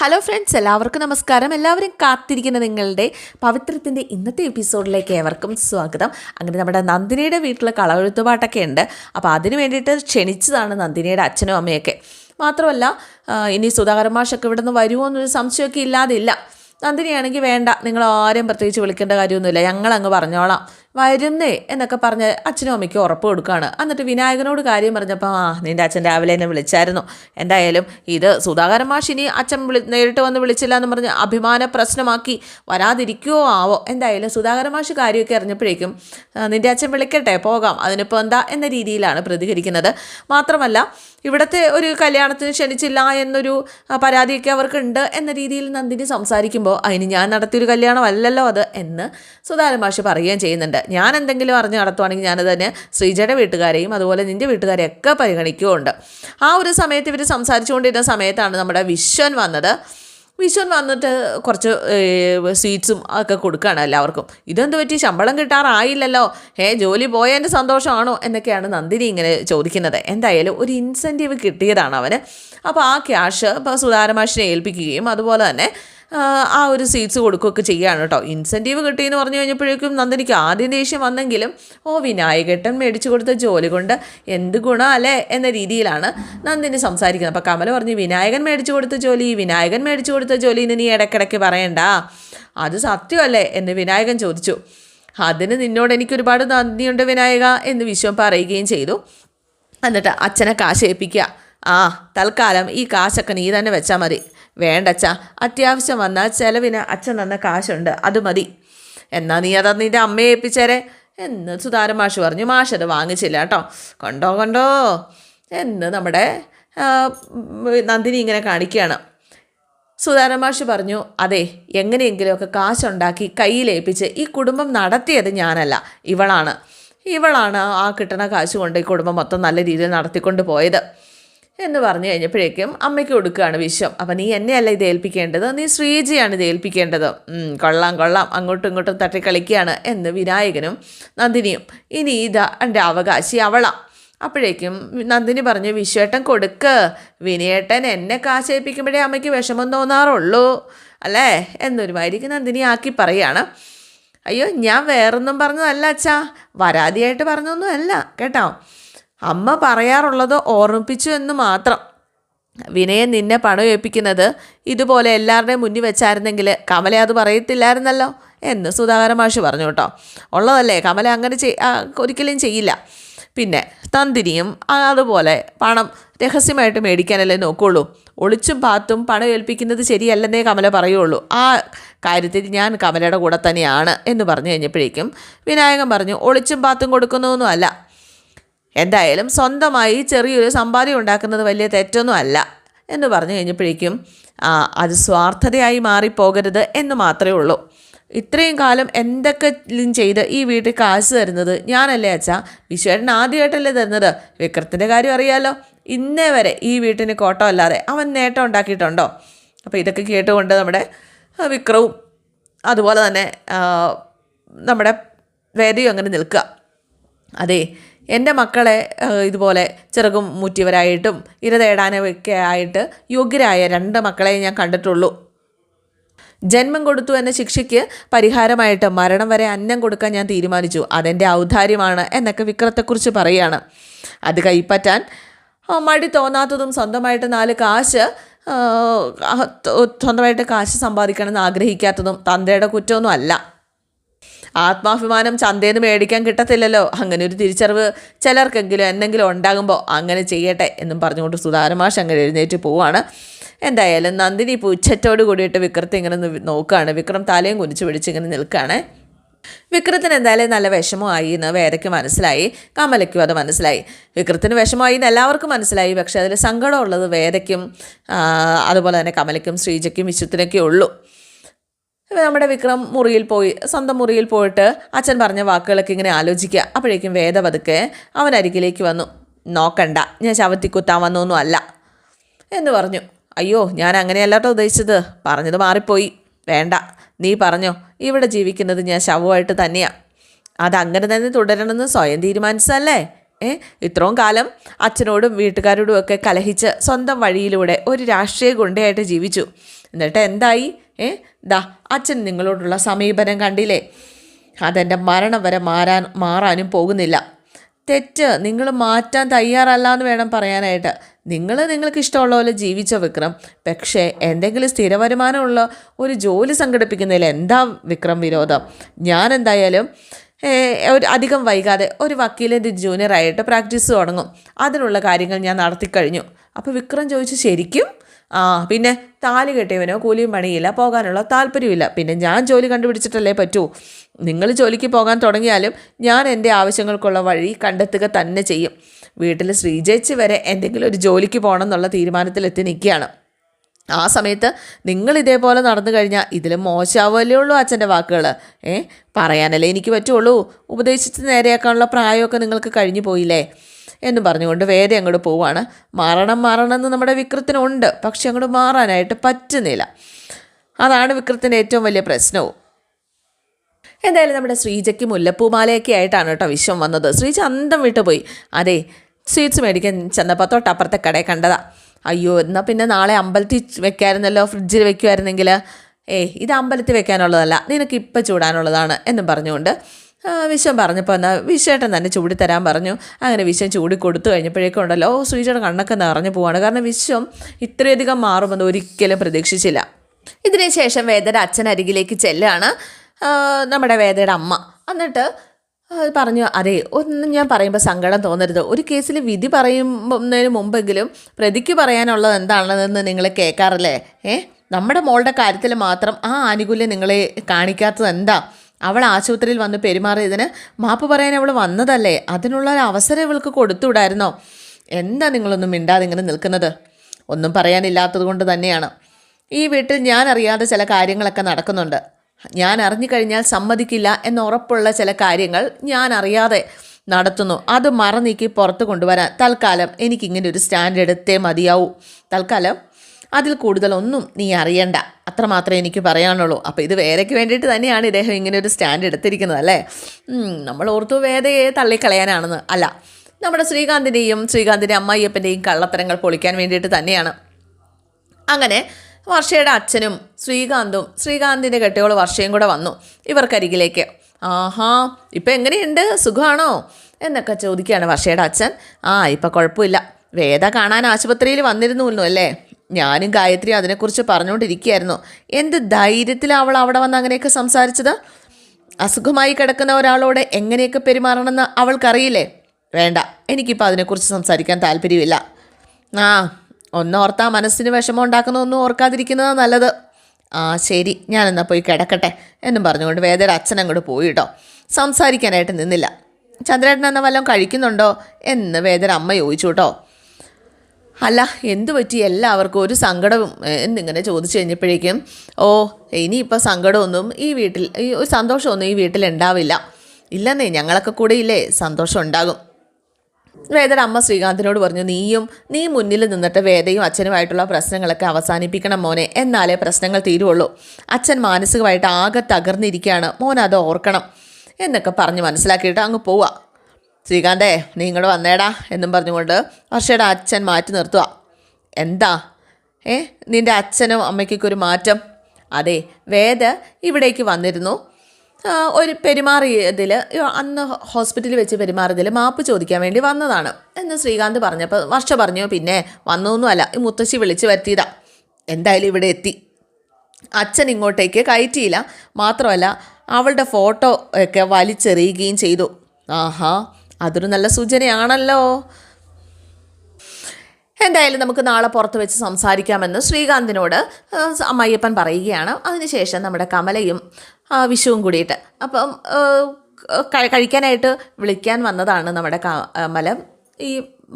Hello friends എല്ലാവർക്കും നമസ്കാരം. എല്ലാവരും കാത്തിരിക്കുന്ന നിങ്ങളുടെ പവിത്രത്തിന്റെ ഇന്നത്തെ എപ്പിസോഡിലേക്ക് ഏവർക്കും സ്വാഗതം. അങ്ങനെ നമ്മുടെ നന്ദിനിയുടെ വീട്ടിൽ കളവെഴുത്തുപാട്ടൊക്കെ ഉണ്ട്. അപ്പോൾ അതിന് വേണ്ടിയിട്ട് ക്ഷണിച്ചതാണ് നന്ദിനിയുടെ അച്ഛനും അമ്മയൊക്കെ. മാത്രമല്ല ഇനി സുധാകരൻ മാഷൊക്കെ ഇവിടെ നിന്ന് വരുമോ എന്നൊരു സംശയമൊക്കെ ഇല്ലാതില്ല. നന്ദിനിയാണെങ്കിൽ വേണ്ട നിങ്ങൾ ആരെയും പ്രത്യേകിച്ച് വിളിക്കേണ്ട കാര്യമൊന്നുമില്ല. ഞങ്ങളങ്ങ് പറഞ്ഞോളാം. വരുന്നേ എന്നൊക്കെ പറഞ്ഞ് അച്ഛനും അമ്മയ്ക്കും ഉറപ്പ് കൊടുക്കുകയാണ്. എന്നിട്ട് വിനായകനോട് കാര്യം പറഞ്ഞപ്പോൾ ആ നിന്റെ അച്ഛൻ രാവിലെ എന്നെ വിളിച്ചായിരുന്നു. എന്തായാലും ഇത് സുധാകരൻ മാഷ് ഇനി അച്ഛൻ വിളി നേരിട്ട് വന്ന് വിളിച്ചില്ല എന്ന് പറഞ്ഞ് അഭിമാന പ്രശ്നമാക്കി വരാതിരിക്കുമോ ആവോ? എന്തായാലും സുധാകരൻ മാഷ് കാര്യമൊക്കെ അറിഞ്ഞപ്പോഴേക്കും നിന്റെ അച്ഛൻ വിളിക്കട്ടെ പോകാം. അതിനിപ്പോൾ എന്താ എന്ന രീതിയിലാണ് പ്രതികരിക്കുന്നത്. മാത്രമല്ല ഇവിടുത്തെ ഒരു കല്യാണത്തിന് ക്ഷണിച്ചില്ല എന്നൊരു പരാതിയൊക്കെ അവർക്കുണ്ട് എന്ന രീതിയിൽ നന്ദിനി സംസാരിക്കുമ്പോൾ അതിന് ഞാൻ നടത്തിയൊരു കല്യാണമല്ലല്ലോ അത് എന്ന് സുധാരൻ മാഷ് പറയുകയും ചെയ്യുന്നുണ്ട്. ഞാൻ എന്തെങ്കിലും അറിഞ്ഞ് നടത്തുവാണെങ്കിൽ ഞാനത് തന്നെ ശ്രീജയുടെ വീട്ടുകാരെയും അതുപോലെ നിന്റെ വീട്ടുകാരെയൊക്കെ പരിഗണിക്കുകയുണ്ട് ആ ഒരു സമയത്ത് ഇവർ സംസാരിച്ചുകൊണ്ടിരുന്ന സമയത്താണ് നമ്മുടെ വിശ്വൻ വന്നത്. വിശ്വൻ വന്നിട്ട് കുറച്ച് സ്വീറ്റ്സും ഒക്കെ കൊടുക്കുകയാണ് എല്ലാവർക്കും. ഇതെന്ത് പറ്റി? ശമ്പളം കിട്ടാറായില്ലല്ലോ. ഹേ ജോലി പോയതിന്റെ സന്തോഷമാണോ? എന്നൊക്കെയാണ് നന്ദിനി ഇങ്ങനെ ചോദിക്കുന്നത്. എന്തായാലും ഒരു ഇൻസെന്റീവ് കിട്ടിയതാണ് അവന്. അപ്പോൾ ആ ക്യാഷ് ഇപ്പോൾ സുധാരമാഷിനെ ഏൽപ്പിക്കുകയും അതുപോലെ തന്നെ ആ, ഒരു സീറ്റ്സ് കൊടുക്കുകയൊക്കെ ചെയ്യുകയാണ് കേട്ടോ. ഇൻസെന്റീവ് കിട്ടിയെന്ന് പറഞ്ഞു കഴിഞ്ഞപ്പോഴേക്കും നന്ദിനിക്ക് ആദ്യം ദേഷ്യം വന്നെങ്കിലും ഓ വിനായകട്ടൻ മേടിച്ചു കൊടുത്ത ജോലി കൊണ്ട് എന്ത് ഗുണം അല്ലേ? എന്ന രീതിയിലാണ് നന്ദിനി സംസാരിക്കുന്നത്. അപ്പോൾ കമല പറഞ്ഞു വിനായകൻ മേടിച്ചു കൊടുത്ത ജോലി വിനായകൻ മേടിച്ചു കൊടുത്ത ജോലി നീ ഇടയ്ക്കിടയ്ക്ക് പറയണ്ട. അത് സത്യമല്ലേ? എന്ന് വിനായകൻ ചോദിച്ചു. അതിന് നിന്നോട് എനിക്ക് ഒരുപാട് നന്ദിയുണ്ട് വിനായക എന്ന് വിശ്വം പറയുകയും ചെയ്തു. എന്നിട്ട് അച്ഛനെ കാശ് ഏൽപ്പിക്കുക. ആ തൽക്കാലം ഈ കാശൊക്കെ നീ തന്നെ വെച്ചാൽ മതി. വേണ്ടച്ച അത്യാവശ്യം വന്നാൽ ചിലവിന് അച്ഛൻ തന്ന കാശുണ്ട് അത് മതി. എന്നാ നീ അതാ നിന്റെ അമ്മയെ ഏൽപ്പിച്ചേരെ? എന്ന് സുധാരൻ മാഷ് പറഞ്ഞു. മാഷ് അത് വാങ്ങിച്ചില്ല കേട്ടോ. കണ്ടോ കണ്ടോ? എന്ന് നമ്മുടെ നന്ദിനി ഇങ്ങനെ കാണിക്കുകയാണ് സുധാരൻ മാഷ് പറഞ്ഞു അതെ എങ്ങനെയെങ്കിലുമൊക്കെ കാശുണ്ടാക്കി കയ്യിലേൽപ്പിച്ച് ഈ കുടുംബം നടത്തിയത് ഞാനല്ല ഇവളാണ്. ഇവളാണ് ആ കിട്ടണ കാശ് കൊണ്ട് ഈ കുടുംബം മൊത്തം നല്ല രീതിയിൽ നടത്തിക്കൊണ്ട് പോയത്. എന്ന് പറഞ്ഞു കഴിഞ്ഞപ്പോഴേക്കും അമ്മയ്ക്ക് കൊടുക്കുകയാണ് വിശ്വം. അപ്പം നീ എന്നെയല്ല ഇത് ഏൽപ്പിക്കേണ്ടത്? നീ ശ്രീജിയാണ് ഇത് ഏൽപ്പിക്കേണ്ടത്. കൊള്ളാം കൊള്ളാം. അങ്ങോട്ടും ഇങ്ങോട്ടും തട്ടിക്കളിക്കുകയാണ് എന്ന് വിനായകനും നന്ദിനിയും. ഇനി ഇതാ എന്റെ അവകാശി അവളാ. അപ്പോഴേക്കും നന്ദിനി പറഞ്ഞു വിശ്വേട്ടൻ കൊടുക്ക്. വിനയേട്ടൻ എന്നെ കാശേൽപ്പിക്കുമ്പോഴേ അമ്മയ്ക്ക് വിഷമം തോന്നാറുള്ളൂ. അല്ലേ? എന്നൊരു മാതിരിക്ക് നന്ദിനി ആക്കി പറയാണ്. അയ്യോ ഞാൻ വേറൊന്നും പറഞ്ഞതല്ല അച്ഛാ. വരാതിയായിട്ട് പറഞ്ഞൊന്നും അല്ല കേട്ടോ. അമ്മ പറയാറുള്ളത് ഓർമ്മിപ്പിച്ചു എന്ന് മാത്രം. വിനയൻ നിന്നെ പണം ഏൽപ്പിക്കുന്നത് ഇതുപോലെ എല്ലാവരുടെയും മുന്നിൽ വെച്ചായിരുന്നെങ്കിൽ കമല അത് പറയത്തില്ലായിരുന്നല്ലോ എന്ന് സുധാകര മാഷ് പറഞ്ഞു കേട്ടോ. ഉള്ളതല്ലേ കമല അങ്ങനെ ഒരിക്കലും ചെയ്യില്ല. പിന്നെ തന്തിരിയും അതുപോലെ പണം രഹസ്യമായിട്ട് മേടിക്കാനല്ലേ നോക്കുള്ളൂ. ഒളിച്ചും പാത്തും പണം ഏൽപ്പിക്കുന്നത് ശരിയല്ലെന്നേ കമല പറയുള്ളൂ. ആ കാര്യത്തിൽ ഞാൻ കമലയുടെ കൂടെ തന്നെയാണ് എന്ന് പറഞ്ഞു കഴിഞ്ഞപ്പോഴേക്കും വിനായകൻ പറഞ്ഞു ഒളിച്ചും പാത്തും കൊടുക്കുന്നതൊന്നും അല്ല. എന്തായാലും സ്വന്തമായി ചെറിയൊരു സമ്പാദ്യം ഉണ്ടാക്കുന്നത് വലിയ തെറ്റൊന്നും അല്ല എന്ന് പറഞ്ഞു കഴിഞ്ഞപ്പോഴേക്കും അത് സ്വാർത്ഥതയായി മാറിപ്പോകരുത് എന്ന് മാത്രമേ ഉള്ളൂ. ഇത്രയും കാലം എന്തൊക്കെ ചെയ്ത് ഈ വീട്ടിൽ കാശ് തരുന്നത്? ഞാനല്ലേ അച്ഛാ? വിശ്വേട്ടൻ ആദ്യമായിട്ടല്ലേ തരുന്നത്? വിക്രത്തിന്റെ കാര്യം അറിയാലോ. ഇന്നേ വരെ ഈ വീട്ടിന് കോട്ടമല്ലാതെ അവൻ നേട്ടം ഉണ്ടാക്കിയിട്ടുണ്ടോ? അപ്പോൾ ഇതൊക്കെ കേട്ടുകൊണ്ട് നമ്മുടെ വിക്രവും അതുപോലെ തന്നെ നമ്മുടെ വേദയും അങ്ങനെ നിൽക്കുക. അതെ എന്റെ മക്കളെ ഇതുപോലെ ചെറുകും മുറ്റിയവരായിട്ടും ഇര തേടാനൊക്കെ ആയിട്ട് യോഗ്യരായ രണ്ട് മക്കളെ ഞാൻ കണ്ടിട്ടുള്ളൂ. ജന്മം കൊടുത്തു എന്ന ശിക്ഷയ്ക്ക് പരിഹാരമായിട്ട് മരണം വരെ അന്നം കൊടുക്കാൻ ഞാൻ തീരുമാനിച്ചു. അതെന്റെ ഔദാര്യമാണ് എന്നൊക്കെ വിക്രത്തെക്കുറിച്ച് പറയുകയാണ്. അത് കൈപ്പറ്റാൻ മടി തോന്നാത്തതും സ്വന്തമായിട്ട് നാല് കാശ് സ്വന്തമായിട്ട് കാശ് സമ്പാദിക്കണമെന്ന് ആഗ്രഹിക്കാത്തതും തന്തയുടെ കുറ്റമൊന്നും അല്ല. ആത്മാഭിമാനം ചന്തയിൽ നിന്ന് മേടിക്കാൻ കിട്ടത്തില്ലല്ലോ. അങ്ങനെ ഒരു തിരിച്ചറിവ് ചിലർക്കെങ്കിലും എന്തെങ്കിലും ഉണ്ടാകുമ്പോൾ അങ്ങനെ ചെയ്യട്ടെ എന്നും പറഞ്ഞുകൊണ്ട് സുധാരമാഷ് അങ്ങനെ എഴുന്നേറ്റ് പോവാണ്. എന്തായാലും നന്ദിനി ഇപ്പോൾ ഉച്ചറ്റോട് കൂടിയിട്ട് വിക്രത്തെ ഇങ്ങനെ നോക്കുകയാണ് വിക്രം തലയും കുനിച്ച് പിടിച്ച് ഇങ്ങനെ നിൽക്കുകയാണ് വിക്രത്തിന് എന്തായാലും നല്ല വിഷമമായി എന്ന് വേദയ്ക്ക് മനസ്സിലായി. കമലയ്ക്കും അത് മനസ്സിലായി. വിക്രത്തിന് വിഷമമായി എന്ന് എല്ലാവർക്കും മനസ്സിലായി. പക്ഷേ അതിൽ സങ്കടമുള്ളത് വേദയ്ക്കും അതുപോലെ തന്നെ കമലയ്ക്കും ശ്രീജയ്ക്കും വിശുദ്ധനൊക്കെ ഉള്ളൂ. നമ്മുടെ വിക്രം മുറിയിൽ പോയി സ്വന്തം മുറിയിൽ പോയിട്ട് അച്ഛൻ പറഞ്ഞ വാക്കുകളൊക്കെ ഇങ്ങനെ ആലോചിക്കുക. അപ്പോഴേക്കും വേദ പതുക്കെ അവൻ അരികിലേക്ക് വന്നു. നോക്കണ്ട ഞാൻ ശവത്തി കുത്താൻ വന്നൊന്നും അല്ല. എന്ന് പറഞ്ഞു. അയ്യോ ഞാൻ അങ്ങനെയല്ലാട്ടോ ഉദ്ദേശിച്ചത്. പറഞ്ഞത് മാറിപ്പോയി. വേണ്ട നീ പറഞ്ഞോ. ഇവിടെ ജീവിക്കുന്നത് ഞാൻ ശവമായിട്ട് തന്നെയാണ് അതങ്ങനെ തന്നെ തുടരണമെന്ന് സ്വയം തീരുമാനിച്ചതല്ലേ? ഏ ഇത്രയും കാലം അച്ഛനോടും വീട്ടുകാരോടും ഒക്കെ കലഹിച്ച് സ്വന്തം വഴിയിലൂടെ ഒരു രാഷ്ട്രീയ ഗുണ്ടയായിട്ട് ജീവിച്ചു. എന്നിട്ട് എന്തായി? ഏ? ദാ അച്ഛൻ നിങ്ങളോടുള്ള സമീപനം കണ്ടില്ലേ? അതെന്റെ മരണം വരെ മാറാൻ മാറാനും പോകുന്നില്ല. തെറ്റ് നിങ്ങൾ മാറ്റാൻ തയ്യാറല്ല എന്ന് വേണം പറയാനായിട്ട്. നിങ്ങൾ നിങ്ങൾക്ക് ഇഷ്ടമുള്ള പോലെ ജീവിച്ച വിക്രം. പക്ഷേ എന്തെങ്കിലും സ്ഥിരവരുമാനമുള്ള ഒരു ജോലി സംഘടിപ്പിക്കുന്നതിൽ എന്താ വിക്രം വിരോധം? ഞാൻ എന്തായാലും ഒരു അധികം വൈകാതെ ഒരു വക്കീലിന്റെ ജൂനിയറായിട്ട് പ്രാക്ടീസ് തുടങ്ങും. അതിനുള്ള കാര്യങ്ങൾ ഞാൻ നടത്തിക്കഴിഞ്ഞു. അപ്പോൾ വിക്രം ചോദിച്ചു ശരിക്കും? ആ പിന്നെ താലി കെട്ടിയവനോ കൂലിയും പണിയില്ല പോകാനുള്ള താല്പര്യമില്ല പിന്നെ ഞാൻ ജോലി കണ്ടുപിടിച്ചിട്ടല്ലേ പറ്റൂ. നിങ്ങൾ ജോലിക്ക് പോകാൻ തുടങ്ങിയാലും ഞാൻ എന്റെ ആവശ്യങ്ങൾക്കുള്ള വഴി കണ്ടെത്തുക തന്നെ ചെയ്യും. വീട്ടിൽ ശ്രീജയിച്ച് വരെ എന്തെങ്കിലും ഒരു ജോലിക്ക് പോകണം എന്നുള്ള തീരുമാനത്തിലെത്തി നിൽക്കുകയാണ്. ആ സമയത്ത് നിങ്ങൾ ഇതേപോലെ നടന്നു കഴിഞ്ഞാൽ ഇതിലും മോശമാവല്ലേ ഉള്ളൂ അച്ഛന്റെ വാക്കുകൾ. ഏ? പറയാനല്ലേ എനിക്ക് പറ്റുള്ളൂ. ഉപദേശിച്ച് നേരെയാക്കാനുള്ള പ്രായമൊക്കെ നിങ്ങൾക്ക് കഴിഞ്ഞു പോയില്ലേ? എന്നും പറഞ്ഞുകൊണ്ട് വേദ അങ്ങോട്ട് പോവുകയാണ് മാറണം മാറണം എന്ന് നമ്മുടെ വിക്രത്തിനുണ്ട്. പക്ഷെ അങ്ങോട്ട് മാറാനായിട്ട് പറ്റുന്നില്ല. അതാണ് വിക്രത്തിന്റെ ഏറ്റവും വലിയ പ്രശ്നവും. എന്തായാലും നമ്മുടെ ശ്രീജയ്ക്ക് മുല്ലപ്പൂമാലയൊക്കെ ആയിട്ടാണ് കേട്ടോ വിശ്വം വന്നത്. ശ്രീജ അന്തം വിട്ടു പോയി. അതെ സ്വീറ്റ്സ് മേടിക്കാൻ ചെന്നപ്പോൾ തൊട്ടപ്പുറത്തെ കടയിൽ കണ്ടതാ. അയ്യോ എന്നാൽ പിന്നെ നാളെ അമ്പലത്തിൽ വെക്കാമായിരുന്നല്ലോ ഫ്രിഡ്ജിൽ വെക്കുമായിരുന്നെങ്കിൽ ഏയ് ഇത് അമ്പലത്തിൽ വെക്കാനുള്ളതല്ല നിനക്ക് ഇപ്പം ചൂടാനുള്ളതാണ് എന്നും പറഞ്ഞുകൊണ്ട് വിശ്വം പറഞ്ഞപ്പോൾ എന്നാൽ വിശ്വേട്ടൻ തന്നെ ചൂടി തരാൻ പറഞ്ഞു. അങ്ങനെ വിശ്വം ചൂടി കൊടുത്തു കഴിഞ്ഞപ്പോഴേക്കും ഉണ്ടല്ലോ. ഓ ശ്രീജയുടെ കണ്ണൊക്കെ നിറഞ്ഞു പോവാണ്. കാരണം വിശ്വം ഇത്രയധികം മാറുമെന്ന് ഒരിക്കലും പ്രതീക്ഷിച്ചില്ല. ഇതിന് ശേഷം വേദയുടെ അച്ഛൻ അരികിലേക്ക് ചെല്ലുകയാണ് നമ്മുടെ വേദയുടെ അമ്മ. എന്നിട്ട് പറഞ്ഞു അതെ ഒന്നും ഞാൻ പറയുമ്പോൾ സങ്കടം തോന്നരുത്. ഒരു കേസിൽ വിധി പറയുന്നതിന് മുമ്പെങ്കിലും പ്രതിക്ക് പറയാനുള്ളത് എന്താണെന്ന് നിങ്ങൾ കേൾക്കാറില്ലേ? ഏ? നമ്മുടെ മോളുടെ കാര്യത്തിൽ മാത്രം ആ ആനുകൂല്യം നിങ്ങളെ കാണിക്കാത്തത് എന്താ? അവൾ ആശുപത്രിയിൽ വന്ന് പെരുമാറിയതിന് മാപ്പ് പറയാൻ അവൾ വന്നതല്ലേ? അതിനുള്ള ഒരു അവസരം ഇവൾക്ക് കൊടുത്തുവിടായിരുന്നോ? എന്താ നിങ്ങളൊന്നും മിണ്ടാതെ ഇങ്ങനെ നിൽക്കുന്നത്? ഒന്നും പറയാനില്ലാത്തത് കൊണ്ട് തന്നെയാണ്. ഈ വീട്ടിൽ ഞാൻ അറിയാതെ ചില കാര്യങ്ങളൊക്കെ നടക്കുന്നുണ്ട്. ഞാൻ അറിഞ്ഞു കഴിഞ്ഞാൽ സമ്മതിക്കില്ല എന്നുറപ്പുള്ള ചില കാര്യങ്ങൾ ഞാൻ അറിയാതെ നടത്തുന്നു. അത് മറന്നീക്കി പുറത്ത് കൊണ്ടുവരാൻ. തൽക്കാലം എനിക്കിങ്ങനെ ഒരു സ്റ്റാൻഡ് എടുത്തേ മതിയാവൂ. തൽക്കാലം അതിൽ കൂടുതലൊന്നും നീ അറിയണ്ട. അത്രമാത്രമേ എനിക്ക് പറയാനുള്ളൂ. അപ്പോൾ ഇത് വേദയ്ക്ക് വേണ്ടിയിട്ട് തന്നെയാണ് ഇദ്ദേഹം ഇങ്ങനെ ഒരു സ്റ്റാൻഡ് എടുത്തിരിക്കുന്നത് അല്ലേ? നമ്മൾ ഓർത്തു വേദയെ തള്ളിക്കളയാനാണെന്ന്. അല്ല നമ്മുടെ ശ്രീകാന്തിന്റെയും ശ്രീകാന്തിന്റെ അമ്മായിയപ്പന്റെയും കള്ളത്തരങ്ങൾ പൊളിക്കാൻ വേണ്ടിയിട്ട് തന്നെയാണ്. അങ്ങനെ വർഷയുടെ അച്ഛനും ശ്രീകാന്തും ശ്രീകാന്തിന്റെ കെട്ടിയോൾ വർഷയും കൂടെ വന്നു ഇവർക്കരികിലേക്ക്. ആഹാ ഇപ്പം എങ്ങനെയുണ്ട്? സുഖമാണോ എന്നൊക്കെ ചോദിക്കുകയാണ് വർഷയുടെ അച്ഛൻ. ആ ഇപ്പം കുഴപ്പമില്ല. വേദ കാണാൻ ആശുപത്രിയിൽ വന്നിരുന്നുല്ലോ അല്ലേ? ഞാനും ഗായത്രി അതിനെക്കുറിച്ച് പറഞ്ഞുകൊണ്ടിരിക്കുകയായിരുന്നു. എന്ത് ധൈര്യത്തിൽ അവൾ അവിടെ വന്ന് അങ്ങനെയൊക്കെ സംസാരിച്ചത്? അസുഖമായി കിടക്കുന്ന ഒരാളോട് എങ്ങനെയൊക്കെ പെരുമാറണമെന്ന് അവൾക്കറിയില്ലേ? വേണ്ട എനിക്കിപ്പോൾ അതിനെക്കുറിച്ച് സംസാരിക്കാൻ താല്പര്യമില്ല. ആ ഒന്നോർത്താ മനസ്സിന് വിഷമം ഉണ്ടാക്കുന്ന ഒന്നും ഓർക്കാതിരിക്കുന്നതാണ് നല്ലത്. ആ ശരി ഞാനെന്നാൽ പോയി കിടക്കട്ടെ എന്നും പറഞ്ഞുകൊണ്ട് വേദയുടെ അച്ഛൻ അങ്ങോട്ട് പോയി കേട്ടോ സംസാരിക്കാനായിട്ട് നിന്നില്ല. ചന്ദ്രേട്ടൻ എന്ന വല്ലതും കഴിക്കുന്നുണ്ടോ എന്ന് വേദയുടെ അമ്മ ചോദിച്ചു കേട്ടോ. അല്ല എന്തു പറ്റി? എല്ലാവർക്കും ഒരു സങ്കടവും എന്നിങ്ങനെ ചോദിച്ചു കഴിഞ്ഞപ്പോഴേക്കും ഓ ഇനിയിപ്പോൾ സങ്കടമൊന്നും ഈ വീട്ടിൽ ഈ ഒരു സന്തോഷമൊന്നും ഈ വീട്ടിൽ ഉണ്ടാവില്ല. ഇല്ലെന്നേ ഞങ്ങളൊക്കെ കൂടെ ഇല്ലേ? സന്തോഷം ഉണ്ടാകും. വേദയുടെ അമ്മ ശ്രീകാന്തിനോട് പറഞ്ഞു നീയും നീ മുന്നിൽ നിന്നിട്ട് വേദയും അച്ഛനുമായിട്ടുള്ള പ്രശ്നങ്ങളൊക്കെ അവസാനിപ്പിക്കണം മോനെ. എന്നാലേ പ്രശ്നങ്ങൾ തീരുള്ളൂ. അച്ഛൻ മാനസികമായിട്ട് ആകെ തകർന്നിരിക്കുകയാണ്. മോൻ അത് ഓർക്കണം. എന്നൊക്കെ പറഞ്ഞ് മനസ്സിലാക്കിയിട്ട് അങ്ങ് പോവുക ശ്രീകാന്തേ നീ ഇങ്ങോട്ട് വന്നേടാ എന്നും പറഞ്ഞുകൊണ്ട് വർഷയുടെ അച്ഛൻ മാറ്റി നിർത്തുക എന്താ? ഏ നിന്റെ അച്ഛനും അമ്മയ്ക്കൊക്കെ ഒരു മാറ്റം? അതെ വേദ ഇവിടേക്ക് വന്നിരുന്നു. ഒരു പെരുമാറിയതിൽ അന്ന് ഹോസ്പിറ്റലിൽ വെച്ച് പെരുമാറിയതിൽ മാപ്പ് ചോദിക്കാൻ വേണ്ടി വന്നതാണ് എന്ന് ശ്രീകാന്ത് പറഞ്ഞപ്പോൾ വർഷ പറഞ്ഞു പിന്നെ വന്നൊന്നുമല്ല ഈ മുത്തശ്ശി വിളിച്ച് വരുത്തിയതാ. എന്തായാലും ഇവിടെ എത്തി. അച്ഛൻ ഇങ്ങോട്ടേക്ക് കയറ്റിയില്ല. മാത്രമല്ല അവളുടെ ഫോട്ടോ ഒക്കെ വലിച്ചെറിയുകയും ചെയ്തു. ആഹാ അതൊരു നല്ല സൂചനയാണല്ലോ. എന്തായാലും നമുക്ക് നാളെ പുറത്ത് വെച്ച് സംസാരിക്കാമെന്ന് ശ്രീകാന്തിനോട് അമ്മയ്യപ്പൻ പറയുകയാണ്. അതിനുശേഷം നമ്മുടെ കമലയും വിഷുവും കൂടിയിട്ട് അപ്പം കഴിക്കാനായിട്ട് വിളിക്കാൻ വന്നതാണ് നമ്മുടെ കമല ഈ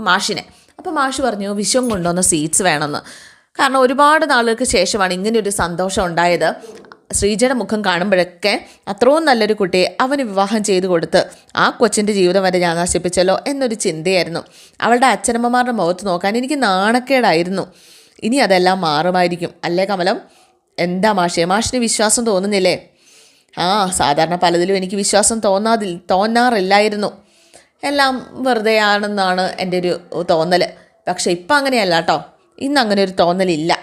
മാഷിനെ. അപ്പം മാഷ് പറഞ്ഞു വിഷുവും കൊണ്ടുവന്ന സീറ്റ്സ് വേണമെന്ന്. കാരണം ഒരുപാട് നാളുകൾക്ക് ശേഷമാണ് ഇങ്ങനെയൊരു സന്തോഷം ഉണ്ടായത്. ശ്രീജയുടെ മുഖം കാണുമ്പോഴൊക്കെ അത്രയും നല്ലൊരു കുട്ടിയെ അവന് വിവാഹം ചെയ്തു കൊടുത്ത് ആ കൊച്ചിന്റെ ജീവിതം വരെ ഞാൻ നശിപ്പിച്ചല്ലോ എന്നൊരു ചിന്തയായിരുന്നു. അവളുടെ അച്ഛനമ്മമാരുടെ മുഖത്ത് നോക്കാൻ എനിക്ക് നാണക്കേടായിരുന്നു. ഇനി അതെല്ലാം മാറുമായിരിക്കും. അല്ലേ കമലം? എന്താ മാഷേ? മാഷിന് വിശ്വാസം തോന്നുന്നില്ലേ? ആ സാധാരണ പലതിലും എനിക്ക് വിശ്വാസം തോന്നാതി തോന്നാറില്ലായിരുന്നു. എല്ലാം വെറുതെ ആണെന്നാണ് എന്റെ ഒരു തോന്നൽ പക്ഷേ ഇപ്പം അങ്ങനെയല്ല കേട്ടോ. ഇന്ന് അങ്ങനെ ഒരു തോന്നലില്ല.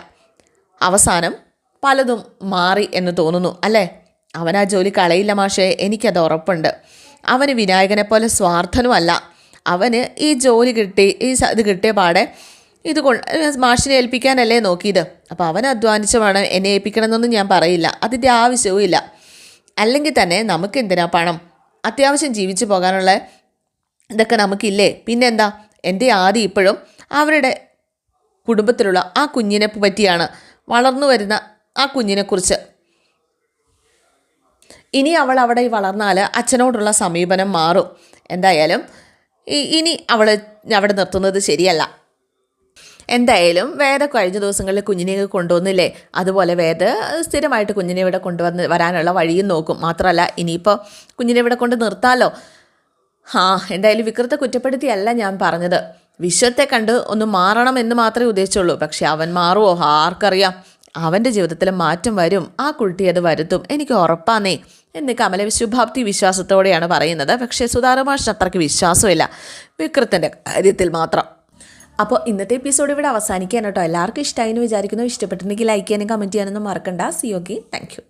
അവസാനം പലതും മാറി എന്ന് തോന്നുന്നു അല്ലേ? അവൻ ആ ജോലി കളയില്ല മാഷേ. എനിക്കത് ഉറപ്പുണ്ട്. അവന് വിനായകനെ പോലെ സ്വാർത്ഥനുമല്ല അവന് ഈ ജോലി കിട്ടി ഈ ഇത് കിട്ടിയ പാടെ ഇത് കൊ മാഷിനെ ഏൽപ്പിക്കാനല്ലേ നോക്കിയത്? അപ്പോൾ അവൻ അധ്വാനിച്ച് വേണം എന്നെ ഏൽപ്പിക്കണമെന്നൊന്നും ഞാൻ പറയില്ല. അതിന്റെ ആവശ്യവും ഇല്ല. അല്ലെങ്കിൽ തന്നെ നമുക്ക് എന്തിനാ പണം? അത്യാവശ്യം ജീവിച്ചു പോകാനുള്ള ഇതൊക്കെ നമുക്കില്ലേ? പിന്നെന്താ? എന്റെ ആദ്യം ഇപ്പോഴും അവരുടെ കുടുംബത്തിലുള്ള ആ കുഞ്ഞിനെ പറ്റിയാണ് വളർന്നു വരുന്ന ആ കുഞ്ഞിനെക്കുറിച്ച്. ഇനി അവൾ അവിടെ വളർന്നാൽ അച്ഛനോടുള്ള സമീപനം മാറും. എന്തായാലും ഇനി അവൾ അവിടെ നിർത്തുന്നത് ശരിയല്ല. എന്തായാലും വേദ കഴിഞ്ഞ ദിവസങ്ങളിൽ കുഞ്ഞിനെ കൊണ്ടുവന്നില്ലേ? അതുപോലെ വേദ സ്ഥിരമായിട്ട് കുഞ്ഞിനെ ഇവിടെ കൊണ്ടുവന്ന് വരാനുള്ള വഴിയും നോക്കും. മാത്രമല്ല ഇനിയിപ്പോൾ കുഞ്ഞിനെ ഇവിടെ കൊണ്ട് നിർത്താമല്ലോ ആ എന്തായാലും വികൃത കുറ്റപ്പെടുത്തിയല്ല ഞാൻ പറഞ്ഞത്. വിശ്വത്തെ കണ്ട് ഒന്ന് മാറണം എന്ന് മാത്രമേ ഉദ്ദേശിച്ചുള്ളൂ. പക്ഷേ അവൻ മാറുമോ ആർക്കറിയാം. അവന്റെ ജീവിതത്തിൽ മാറ്റം വരും. ആ കുട്ടി അത് വരുത്തും. എനിക്ക് ഉറപ്പാന്നേ. എന്ന് കമല ശുഭാപ്തി വിശ്വാസത്തോടെയാണ് പറയുന്നത്. പക്ഷേ സുതാരമാഷിന് അത്രയ്ക്ക് വിശ്വാസമില്ല. വിക്രത്തിന്റെ കാര്യത്തിൽ മാത്രം. അപ്പോൾ ഇന്നത്തെ എപ്പിസോഡ് ഇവിടെ അവസാനിക്കാൻ കേട്ടോ. എല്ലാവർക്കും ഇഷ്ടമായി എന്ന് വിചാരിക്കുന്നു. ഇഷ്ടപ്പെട്ടിട്ടുണ്ടെങ്കിൽ ലൈക്ക് ചെയ്യാനും കമന്റ് ചെയ്യാനൊന്നും മറക്കണ്ട. C okay thank